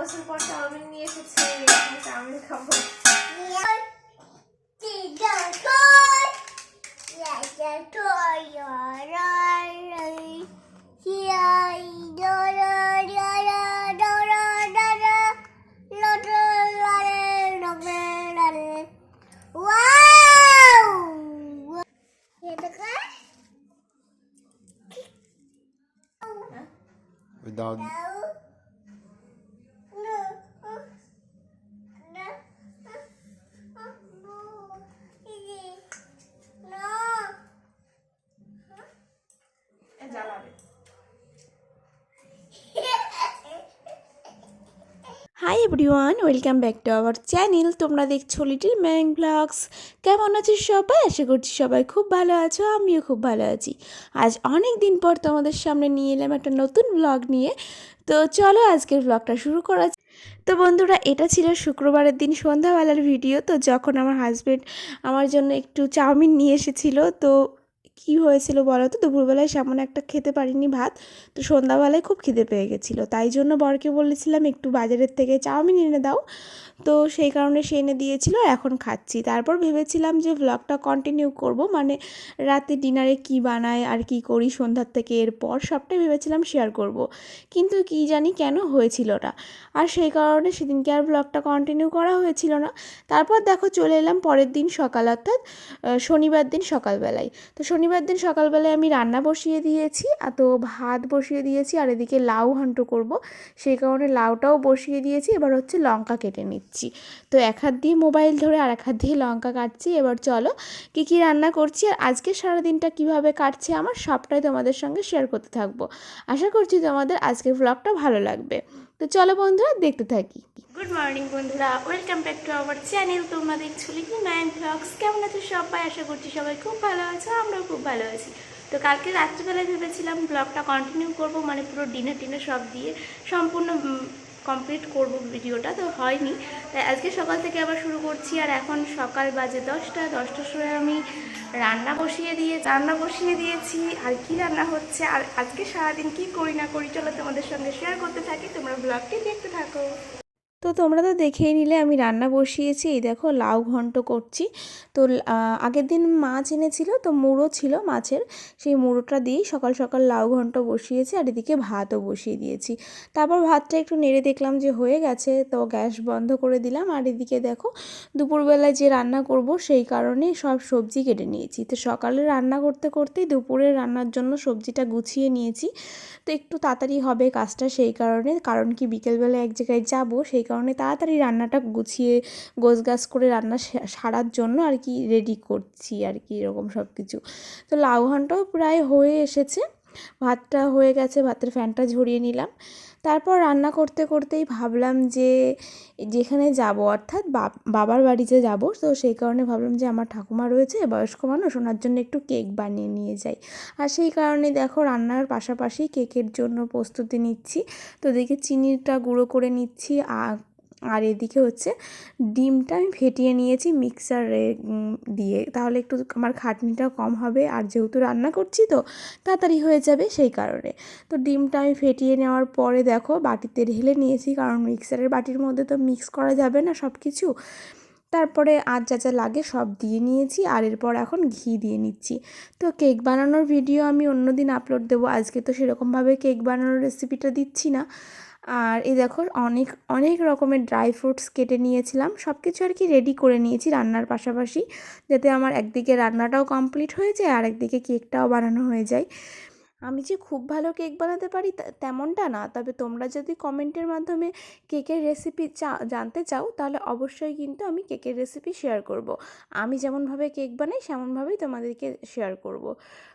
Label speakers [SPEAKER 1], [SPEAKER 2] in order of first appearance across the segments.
[SPEAKER 1] বছর পর চাউমিন নিয়ে এসেছে আমি চাউমিন খাব
[SPEAKER 2] Wow!
[SPEAKER 3] Without
[SPEAKER 4] hi everyone welcome back to our channel তোমরা দেখছ লিটিল ম্যাং ব্লগস কেমন আছো সবাই? আশা করছি সবাই খুব ভালো আছো, আমিও খুব ভালো আছি। আজ অনেক দিন পর তোমাদের সামনে নিয়ে এলাম একটা নতুন ব্লগ নিয়ে। তো চলো আজকের ব্লগটা শুরু করা তো বন্ধুরা, এটা ছিল শুক্রবারের দিন সন্ধ্যাবেলার ভিডিও তো যখন আমার হাজব্যান্ড আমার জন্য একটু চাউমিন নিয়ে এসেছিল, তো কি হয়েছিল বলো তো? দুপুরবেলায় সেমন একটা খেতে পারিনি ভাত, তো সন্ধ্যাবেলায় খুব খিদে পেয়ে গেছিল। তাই জন্য বরকে বলেছিলাম, একটু বাজারের থেকে চাউমিন এনে দাও। তো সেই কারণে সে এনে দিয়েছিল, এখন খাচ্ছি। তারপর ভেবেছিলাম যে ব্লগটা কন্টিনিউ করব মানে রাতে ডিনারে কি বানাই, আর কি করি সন্ধ্যার থেকে, এরপর সবটাই ভেবেছিলাম শেয়ার করব। কিন্তু কি জানি কেন হয়েছিল না। আর সেই কারণে সেদিনকে আর ব্লগটা কন্টিনিউ করা হয়েছিল না। তারপর দেখো চলে এলাম পরের দিন সকাল, অর্থাৎ শনিবার দিন সকালবেলায়। তো শনিবার দিন সকালবেলায় আমি রান্না বসিয়ে দিয়েছি, আর তো ভাত বসিয়ে দিয়েছি, আর এদিকে লাউ ঘন্ট করব। সেই কারণে লাউটাও বসিয়ে দিয়েছি, এবার হচ্ছে লঙ্কা কেটে নিচ্ছি। তো এক হাত দিয়ে মোবাইল ধরে আর এক হাত দিয়ে লঙ্কা কাটছি, এবার চলো কী কী রান্না করছি, আর আজকে সারাদিনটা কীভাবে কাটছে আমার সবটাই তোমাদের সঙ্গে শেয়ার করতে থাকব। আশা করছি তোমাদের আজকের ব্লগটা ভালো লাগবে। তো চলো বন্ধুরা, দেখতে থাকি। গুড মর্নিং বন্ধুরা welcome back to our channel তোমরা দেখছ লিখি ম্যান ব্লগস কেমন আছো সবাই? আশা করছি সবাই খুব ভালো আছো, আমরাও খুব ভালো আছি। তো কালকে রাত্রিবেলায় ভেবেছিলাম ব্লগটা কন্টিনিউ করব মানে পুরো ডিনার টিনার সব দিয়ে, সম্পূর্ণ কমপ্লিট করব ভিডিওটা, তো হয়নি। তাই আজকে সকাল থেকে আবার শুরু করছি, আর এখন সকাল বাজে দশটা, দশটার সময় আমি রান্না বসিয়ে দিয়ে, রান্না বসিয়ে দিয়েছি, আর কি রান্না হচ্ছে, আর আজকে সারাদিন কি করি না করি, চলো তোমাদের সঙ্গে শেয়ার করতে থাকি, তোমরা ব্লগটি দেখতে থাকো। তোমরা তো দেখেই নিলে, আমি রান্না বসিয়েছি। এই দেখো, লাউ ঘন্ট করছি। তো আগের দিন মাছ এনেছিল, তো মুড়ো ছিল মাছের। সেই মুড়োটা দিয়েই সকাল সকাল লাউ ঘন্ট বসিয়েছি, আর এদিকে ভাতও বসিয়ে দিয়েছি। তারপর ভাতটা একটু নেড়ে দেখলাম যে হয়ে গেছে, তো গ্যাস বন্ধ করে দিলাম। আর এদিকে দেখো, দুপুরবেলায় যে রান্না করব, সেই কারণে সব সবজি কেটে নিয়েছি। তো সকালে রান্না করতে করতেই দুপুরে রান্নার জন্য সবজিটা গুছিয়ে নিয়েছি। তো একটু তাড়াতাড়ি হবে কাজটা সেই কারণে, কারণ কি বিকেলবেলা এক জায়গায় যাব, সেই কারণে তাড়াতাড়ি রান্নাটা গুছিয়ে গোছগাছ করে রান্না সারার জন্য আর কি রেডি করছি আর কি এরকম সব কিছু তো লাউ ঘন্টাও প্রায় হয়ে এসেছে, ভাতটা হয়ে গেছে, ভাতের ফ্যানটা ঝরিয়ে নিলাম। তারপর রান্না করতে করতেই ভাবলাম যে যেখানে যাব, অর্থাৎ বাব- বাবার বাড়িতে যাব। তো সেই কারণে ভাবলাম যে আমার ঠাকুমা রয়েছে, বয়স্ক মানুষ, ওনার জন্য একটু কেক বানিয়ে নিয়ে যাই। আর সেই কারণে দেখো রান্নার পাশাপাশি কেকের জন্য প্রস্তুতি নিচ্ছি। তো দেখে চিনিটা গুঁড়ো করে নিচ্ছি আর এদিকে হচ্ছে ডিমটা আমি ফেটিয়ে নিয়েছি মিক্সারে দিয়ে। তাহলে একটু আমার খাটনিটা কম হবে। আর যেহেতু রান্না করছি তো, তাড়াতাড়ি হয়ে যাবে সেই কারণে। তো ডিমটা আমি ফেটিয়ে নেওয়ার পরে দেখো, বাটিতে ঢেলে নিয়েছি, কারণ মিক্সারের বাটির মধ্যে তো মিক্স করা যাবে না সব কিছু তারপরে আর যা যা লাগে সব দিয়ে নিয়েছি, আর এরপর এখন ঘি দিয়ে নিচ্ছি। তো কেক বানানোর ভিডিও আমি অন্য দিন আপলোড দেবো। আজকে তো সেরকমভাবে কেক বানানোর রেসিপিটা দিচ্ছি না। আর এই দেখো, অনেক অনেক রকমের ড্রাই ফ্রুটস কেটে নিয়েছিলাম। সব কিছু আর কি রেডি করে নিয়েছি রান্নার পাশাপাশি, যাতে আমার একদিকে রান্নাটাও কমপ্লিট হয়ে যায় আর একদিকে কেকটাও বানানো হয়ে যায়। আমি যে খুব ভালো কেক বানাতে পারি তেমনটা না তবে তোমরা যদি কমেন্টের মাধ্যমে কেকের রেসিপি চা, জানতে চাও, তাহলে অবশ্যই কিন্তু আমি কেকের রেসিপি শেয়ার করব। আমি যেমনভাবে কেক বানাই, সেমনভাবেই তোমাদেরকে শেয়ার করব।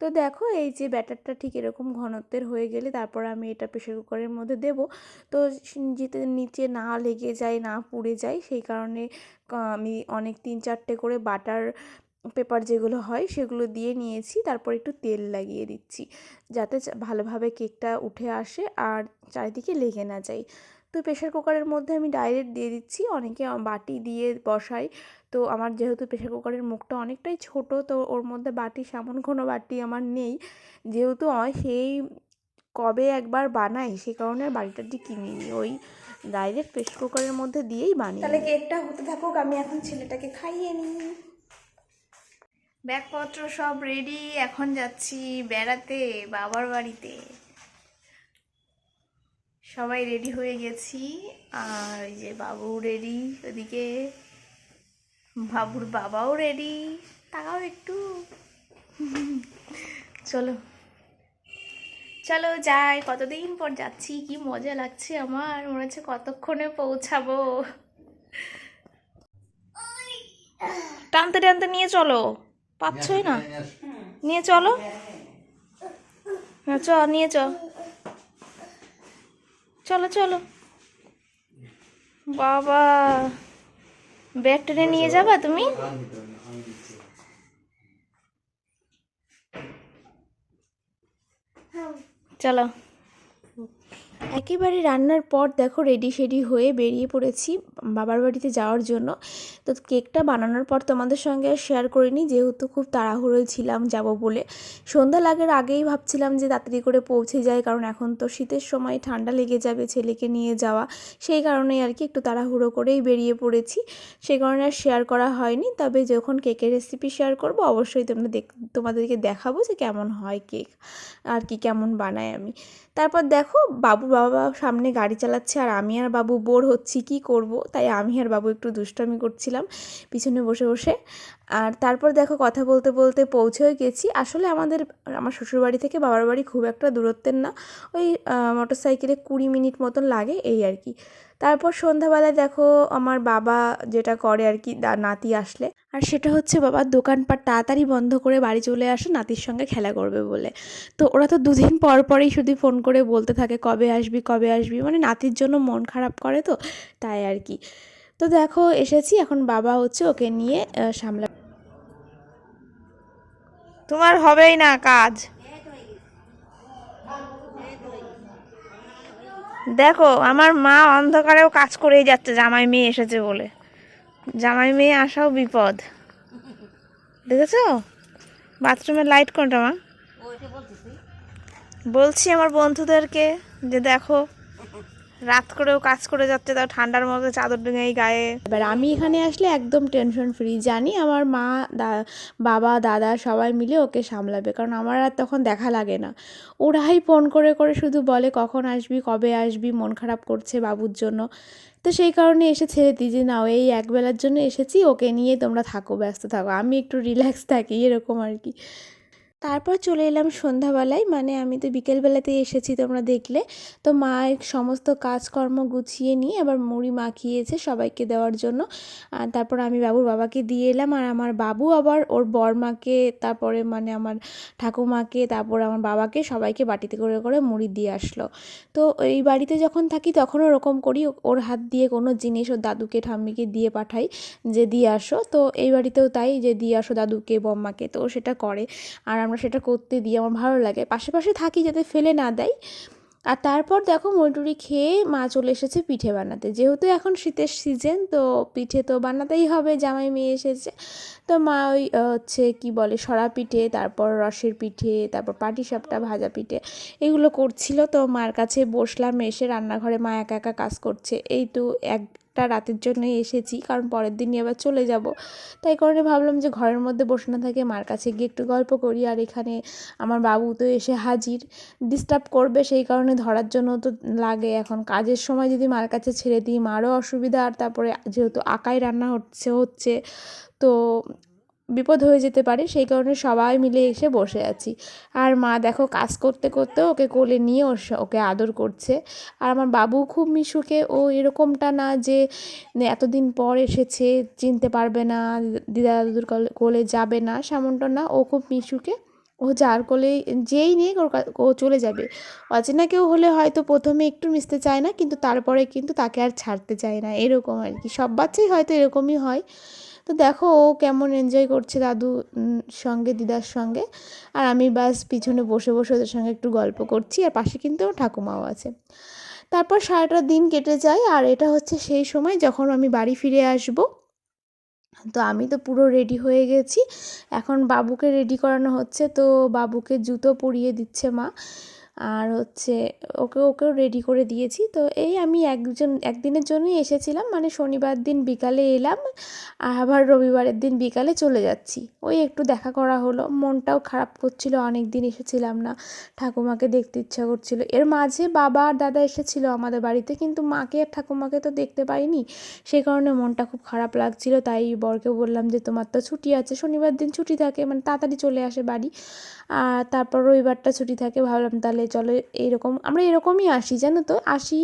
[SPEAKER 4] তো দেখো, এই যে ব্যাটারটা ঠিক এরকম ঘনত্বের হয়ে গেলে তারপর আমি এটা প্রেশার কুকারের মধ্যে দেব তো যেতে নিচে না লেগে যায়, না পুড়ে যায়, সেই কারণে আমি অনেক তিন চারটে করে বাটার পেপার যেগুলো হয় সেগুলো দিয়ে নিয়েছি। তারপর একটু তেল লাগিয়ে দিচ্ছি যাতে ভালোভাবে কেকটা উঠে আসে আর চারিদিকে লেগে না যায়। তো প্রেশার কুকারের মধ্যে আমি ডাইরেক্ট দিয়ে দিচ্ছি। অনেকে বাটি দিয়ে বসাই তো আমার যেহেতু প্রেশার কুকারের মুখটা অনেকটাই ছোট তো ওর মধ্যে বাটি সেমন কোনো বাটি আমার নেই। যেহেতু সেই কবে একবার বানাই সে কারণে বাড়িটাটি কিনিনি। ওই ডাইরেক্ট প্রেসার কুকারের মধ্যে দিয়েই বানিয়ে তাহলে কেকটা হতে থাকুক আমি এখন ছেলেটাকে খাইয়ে নিই। ব্যাগপত্র সব রেডি এখন যাচ্ছি বেড়াতে বাবার বাড়িতে। সবাই রেডি হয়ে গেছি আর এই যে বাবু রেডি ওদিকে বাবুর বাবাও রেডি তাকাও একটু। চলো। চলো যাই কতদিন পর যাচ্ছি কি মজা লাগছে আমার মনে হচ্ছে কতক্ষণে পৌঁছাবো। টানতে টানতে নিয়ে চলো। পাচ্ছই না? নিয়ে চলো। হ্যাঁ চ নিয়ে চ চলো চলো। বাবা ব্যাগ টেনে নিয়ে যাবা তুমি? চলো। একেবারে রান্নার পর দেখো রেডি সেডি হয়ে বেরিয়ে পড়েছি। বাবার বাড়িতে যাওয়ার জন্য। তো কেকটা বানানোর পর তোমাদের সঙ্গে শেয়ার করিনি, যেহেতু খুব তাড়াহুড়োয় ছিলাম যাব বলে। সন্ধ্যা লাগার আগেই ভাবছিলাম যে তাড়াতাড়ি করে পৌঁছে যায় কারণ এখন তো শীতের সময় ঠান্ডা লেগে যাবে ছেলেকে নিয়ে যাওয়া। সেই কারণেই আর কি একটু তাড়াহুড়ো করেই বেরিয়ে পড়েছি। সেই কারণে আর শেয়ার করা হয়নি, তবে যখন কেকের রেসিপি শেয়ার করব, অবশ্যই তোমরা দেখ, তোমাদেরকে দেখাবো যে কেমন হয় কেক, আর কি কেমন বানাই আমি। তারপর দেখো, বাবু বাবা সামনে গাড়ি চালাচ্ছে আর আমি আর বাবু বোর হচ্ছি, কি করব? তাই আমি আর বাবু একটু দুষ্টামি করছিলাম পিছনে বসে বসে। আর তারপর দেখো কথা বলতে বলতে পৌঁছেও গেছি। আসলে আমাদের, আমার শ্বশুরবাড়ি থেকে বাবার বাড়ি খুব একটা দূরত্বের না। ওই মোটর সাইকেলে কুড়ি মিনিট মতন লাগে এই আর কি। তারপর সন্ধ্যাবেলায় দেখো আমার বাবা যেটা করে আর কি নাতি আসলে আর সেটা হচ্ছে বাবার দোকানপাট তাড়াতাড়ি বন্ধ করে বাড়ি চলে আসে, নাতির সঙ্গে খেলা করবে বলে। তো ওরা তো দুদিন পর পরেই শুধু ফোন করে বলতে থাকে, কবে আসবি কবে আসবি? মানে নাতির জন্য মন খারাপ করে তো, তাই আর কি। তো দেখো, এসেছি, এখন বাবা হচ্ছে ওকে নিয়ে সামলা তোমার হবেই না কাজ। দেখো, আমার মা অন্ধকারেও কাজ করেই যাচ্ছে, জামাই মেয়ে এসেছে বলে। জামাই মেয়ে আসাও বিপদ। দেখেছ? বাথরুমের লাইট কোনটা মা? বলছি আমার বন্ধুদেরকে যে দেখো রাত করেও কাজ করে যাচ্ছে, তাও ঠান্ডার মধ্যে চাদর ডিঙাই গায়ে। এবার আমি এখানে আসলে একদম টেনশন ফ্রি জানি আমার মা বাবা, দাদা সবাই মিলে ওকে সামলাবে, কারণ আমার আর তখন দেখা লাগে না। ওরাই ফোন করে করে শুধু বলে কখন আসবি, কবে আসবি, মন খারাপ করছে বাবুর জন্য। তো সেই কারণে এসে ছেড়ে দিই যে, না, এই একবেলার জন্য এসেছি, ওকে নিয়ে তোমরা থাকো, ব্যস্ত থাকো, আমি একটু রিল্যাক্স থাকি, এরকম আর কি। তারপর চলে এলাম সন্ধ্যাবেলায়। মানে আমি তো বিকেলবেলাতেই এসেছি তোমরা দেখলে। তো মা সমস্ত কাজকর্ম গুছিয়ে নিয়ে আবার মুড়ি মাখিয়েছে সবাইকে দেওয়ার জন্য। তারপর আমি বাবুর বাবাকে দিয়ে এলাম আর আমার বাবু আবার ওর বরমাকে, তারপরে মানে আমার ঠাকুমাকে, তারপর আমার বাবাকে সবাইকে বাটিতে করে করে মুড়ি দিয়ে আসলো। তো এই বাড়িতে যখন থাকি তখন ওরকম করি। ওর হাত দিয়ে কোনো জিনিস ওর দাদুকে, ঠাম্মিকে দিয়ে পাঠাই যে দিয়ে আসো। তো এই বাড়িতেও তাই যে দিয়ে আসো দাদুকে বম্মাকে তো সেটা করে। আর আমরা সেটা করতে দিই, আমার ভালো লাগে। পাশে পাশে থাকি যাতে ফেলে না দেয়। আর তারপর দেখো মটুরি খেয়ে মা চলে এসেছে পিঠে বানাতে। যেহেতু এখন শীতের সিজন তো পিঠে তো বানাতেই হবে, জামাই মেয়ে এসেছে। তো মা ওই হচ্ছে কি বলে, সরা পিঠে, তারপর রসের পিঠে, তারপর পাটিসাপটা ভাজা পিঠে এগুলো করছিল। তো মার কাছে বসলাম, এসে রান্নাঘরে মা একা একা কাজ করছে। এই তো একটা রাতের জন্যই এসেছি, কারণ পরের দিনই আবার চলে যাব। তাই কারণে ভাবলাম যে ঘরের মধ্যে বসে না থাকে মার কাছে গিয়ে একটু গল্প করি, আর এখানে আমার বাবু তো এসে হাজির। ডিস্টার্ব করবে সেই কারণে ধরার জন্য তো লাগে। এখন কাজের সময় যদি মার কাছে ছেড়ে দিই, মারও অসুবিধা। আর তারপরে যেহেতু আঁকাই রান্না হচ্ছে হচ্ছে, তো বিপদ হয়ে যেতে পারে, সেই কারণে সবাই মিলে এসে বসে আছি। আর মা দেখো কাজ করতে করতে ওকে কোলে নিয়ে ওকে আদর করছে। আর আমার বাবু খুব মিশুকে, ও এরকমটা না যে এতদিন পর এসেছে, চিনতে পারবে না, দিদা দাদুর কোলে- যাবে না সেমনটা না, ও খুব মিশুকে। ও যার কোলে যেই নিয়ে ও চলে যাবে। অচেনা কেউ হলে হয়তো প্রথমে একটু মিশতে চায় না, কিন্তু তারপরে কিন্তু তাকে আর ছাড়তে চায় না, এরকম আর কি। সব বাচ্চাই হয়তো এরকমই হয়। তো দেখো ও কেমন এনজয় করছে দাদু সঙ্গে, দিদার সঙ্গে। আর আমি বাস পিছনে বসে বসে ওদের সঙ্গে একটু গল্প করছি, আর পাশে কিন্তু ঠাকুমাও আছে। তারপর সারাটা দিন কেটে যায়, আর এটা হচ্ছে সেই সময় যখন আমি বাড়ি ফিরে আসব। তো আমি তো পুরো রেডি হয়ে গেছি। এখন বাবুকে রেডি করানো হচ্ছে, তো বাবুকে জুতো পরিয়ে দিচ্ছে মা। আর হচ্ছে ওকে, ওকেও রেডি করে দিয়েছি। তো এই আমি একজন, একদিনের জন্যই এসেছিলাম। মানে শনিবার দিন বিকালে এলাম, আবার রবিবারের দিন বিকালে চলে যাচ্ছি। ওই একটু দেখা করা হলো। মনটাও খারাপ করছিল অনেক দিন এসেছিলাম না। ঠাকুমাকে দেখতে ইচ্ছা করছিল। এর মাঝে বাবা আর দাদা এসেছিল আমাদের বাড়িতে, কিন্তু মাকে আর ঠাকুমাকে তো দেখতে পাইনি। সেই কারণে মনটা খুব খারাপ লাগছিল। তাই বরকে বললাম যে, তোমার তো ছুটি আছে, শনিবার দিন ছুটি থাকে। মানে তাড়াতাড়ি চলে আসে বাড়ি। আর তারপর রবিবারটা ছুটি থাকে, ভাবলাম তাহলে চলো এইরকম, আমরা এরকমই আসি, জানো তো? আসি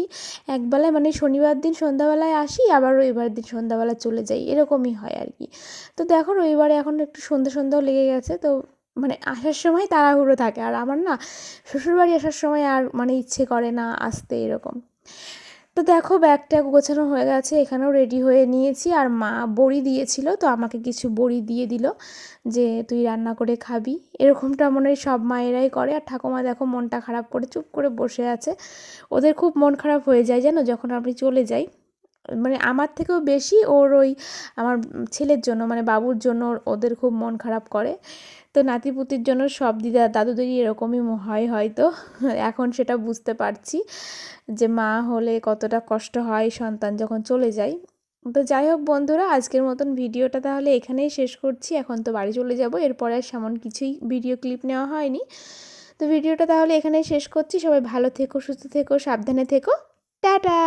[SPEAKER 4] একবেলায় মানে শনিবার দিন সন্ধ্যাবেলায় আসি, আবার রবিবার দিন সন্ধ্যাবেলা চলে যাই, এরকমই হয় আর কি। তো দেখো রবিবারে এখন একটু সন্ধ্যা সন্ধ্যাও লেগে গেছে, তো মানে আসার সময় তাড়াহুড়ো থাকে, আর আমার না শ্বশুরবাড়ি আসার সময় আর মানে ইচ্ছে করে না আসতে এরকম। তো দেখো ব্যাগটা গোছানো হয়ে গেছে, এখানেও রেডি হয়ে নিয়েছি। আর মা বড়ি দিয়েছিল, তো আমাকে কিছু বড়ি দিয়ে দিল যে তুই রান্না করে খাবি। এরকমটা মনে হয় সব মায়েরাই করে। আর ঠাকুমা দেখো মনটা খারাপ করে চুপ করে বসে আছে। ওদের খুব মন খারাপ হয়ে যায় জানো, যখন আপনি চলে যাই। মানে আমার থেকেও বেশি ওর ওই আমার ছেলের জন্য মানে বাবুর জন্য ওদের খুব মন খারাপ করে। তো নাতিপুতির জন্য সব দিদা, দাদুদেরই এরকমই হয় হয়তো। এখন সেটা বুঝতে পারছি যে মা হলে কতটা কষ্ট হয় সন্তান যখন চলে যায়। তো যাই হোক বন্ধুরা, আজকের মতন ভিডিওটা তাহলে এখানেই শেষ করছি। এখন তো বাড়ি চলে যাব, এরপরে আর সেমন কিছুই ভিডিও ক্লিপ নেওয়া হয়নি। তো ভিডিওটা তাহলে এখানেই শেষ করছি। সবাই ভালো থেকো, সুস্থ থেকো, সাবধানে থেকো। টাটা!